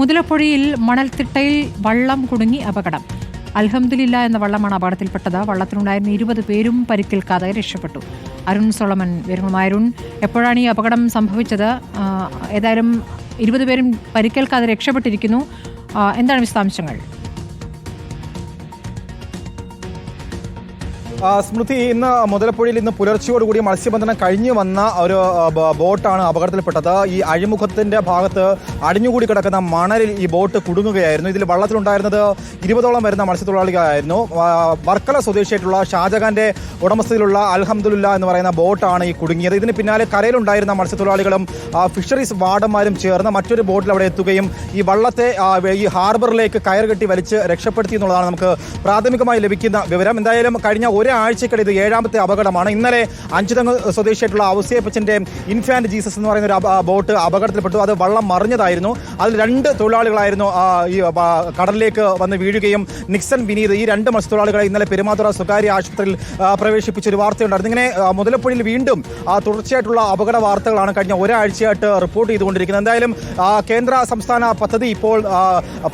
മുതലപ്പുഴയിൽ മണൽത്തിട്ടയിൽ വള്ളം കുടുങ്ങി അപകടം. അൽഹംദില്ല എന്ന വള്ളമാണ് അപകടത്തിൽപ്പെട്ടത്. വള്ളത്തിലുണ്ടായിരുന്ന ഇരുപത് പേരും പരിക്കേൽക്കാതെ രക്ഷപ്പെട്ടു. അരുൺ സോളമൻ വിവരങ്ങളുമായി അരുൺ. എപ്പോഴാണ് ഈ അപകടം സംഭവിച്ചത്? ഏതായാലും ഇരുപത് പേരും പരിക്കേൽക്കാതെ രക്ഷപ്പെട്ടിരിക്കുന്നു. എന്താണ് വിശദാംശങ്ങൾ? സ്മൃതി ഇന്ന് മുതലപ്പുഴയിൽ ഇന്ന് പുലർച്ചയോടുകൂടി മത്സ്യബന്ധനം കഴിഞ്ഞു വന്ന ഒരു ബോട്ടാണ് അപകടത്തിൽപ്പെട്ടത്. ഈ അഴിമുഖത്തിന്റെ ഭാഗത്ത് അടിഞ്ഞുകൂടി കിടക്കുന്ന മണലിൽ ഈ ബോട്ട് കുടുങ്ങുകയായിരുന്നു. ഇതിൽ വള്ളത്തിലുണ്ടായിരുന്നത് ഇരുപതോളം വരുന്ന മത്സ്യത്തൊഴിലാളികളായിരുന്നു. വർക്കല സ്വദേശിയായിട്ടുള്ള ഷാജഹാന്റെ ഉടമസ്ഥയിലുള്ള അൽഹംദുലില്ല എന്ന് പറയുന്ന ബോട്ടാണ് ഈ കുടുങ്ങിയത്. ഇതിന് പിന്നാലെ കരയിലുണ്ടായിരുന്ന മത്സ്യത്തൊഴിലാളികളും ഫിഷറീസ് വാർഡന്മാരും ചേർന്ന് മറ്റൊരു ബോട്ടിൽ അവിടെ എത്തുകയും ഈ വള്ളത്തെ ഈ ഹാർബറിലേക്ക് കയർ കെട്ടി വലിച്ച് രക്ഷപ്പെടുത്തി എന്നുള്ളതാണ് നമുക്ക് പ്രാഥമികമായി ലഭിക്കുന്ന വിവരം. എന്തായാലും കഴിഞ്ഞ ഒരാഴ്ചക്കിടെ ഇത് ഏഴാമത്തെ അപകടമാണ്. ഇന്നലെ അഞ്ചുതങ്ങ് സ്വദേശിയായിട്ടുള്ള ഔസേപ്പച്ചന്റെ ഇൻഫാന്റ് ജീസസ് എന്ന് പറയുന്ന ഒരു ബോട്ട് അപകടത്തിൽപ്പെട്ടു. അത് വള്ളം മറിഞ്ഞതായിരുന്നു. അതിൽ രണ്ട് തൊഴിലാളികളായിരുന്നു ഈ കടലിലേക്ക് വന്ന് വീഴുകയും നിക്സൺ വിനീത് ഈ രണ്ട് മത്സ്യത്തൊഴിലാളികളെ ഇന്നലെ പെരുമാതുറ സ്വകാര്യ ആശുപത്രിയിൽ ആ, പ്രവേശിപ്പിച്ച ഒരു വാർത്തയുണ്ടായിരുന്നു. ഇങ്ങനെ മുതലപ്പുഴയിൽ വീണ്ടും തുടർച്ചയായിട്ടുള്ള അപകട വാർത്തകളാണ് കഴിഞ്ഞ ഒരാഴ്ചയായിട്ട് റിപ്പോർട്ട് ചെയ്തുകൊണ്ടിരിക്കുന്നത്. എന്തായാലും കേന്ദ്ര സംസ്ഥാന പദ്ധതി ഇപ്പോൾ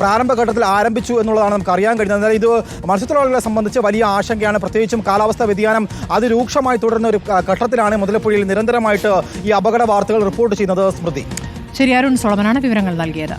പ്രാരംഭഘട്ടത്തിൽ ആരംഭിച്ചു എന്നുള്ളതാണ് നമുക്ക് അറിയാൻ കഴിയുന്നത്. എന്നാൽ ഇത് മത്സ്യത്തൊഴിലാളികളെ സംബന്ധിച്ച് വലിയ ആശങ്കയാണ്. പ്രത്യേകിച്ചും കാലാവസ്ഥാ വ്യതിയാനം അതിരൂക്ഷമായി തുടരുന്ന ഒരു ഘട്ടത്തിലാണ് മുതലപ്പുഴയിൽ നിരന്തരമായിട്ട് ഈ അപകട വാർത്തകൾ റിപ്പോർട്ട് ചെയ്യുന്നത് സ്മൃതി. ശരി അരുൺ സോളമനാണ് വിവരങ്ങൾ നൽകിയത്.